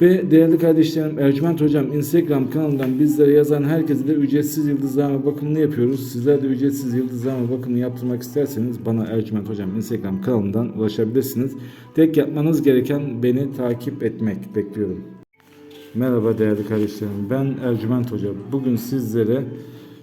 Ve değerli kardeşlerim Ercüment Hocam Instagram kanalından bizlere yazan herkese de ücretsiz yıldızlama bakımını yapıyoruz. Sizler de ücretsiz yıldızlama bakımını yaptırmak isterseniz bana Ercüment Hocam Instagram kanalından ulaşabilirsiniz. Tek yapmanız gereken beni takip etmek bekliyorum. Merhaba değerli kardeşlerim ben Ercüment Hoca. Bugün sizlere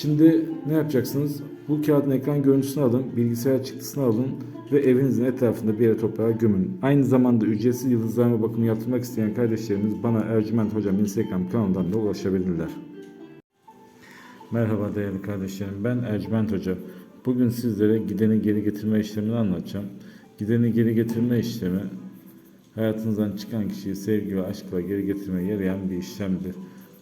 Şimdi ne yapacaksınız? Bu kağıdın ekran görüntüsünü alın, bilgisayar çıktısını alın ve evinizin etrafında bir yere toprağa gömün. Aynı zamanda ücretsiz yıldızlama bakımı yaptırmak isteyen kardeşlerimiz bana Ercüment Hocam Instagram kanalından da ulaşabilirler. Merhaba değerli kardeşlerim ben Ercüment Hoca. Bugün sizlere gideni geri getirme işlemini anlatacağım. Gideni geri getirme işlemi hayatınızdan çıkan kişiyi sevgi ve aşkla geri getirmeye yarayan bir işlemdir.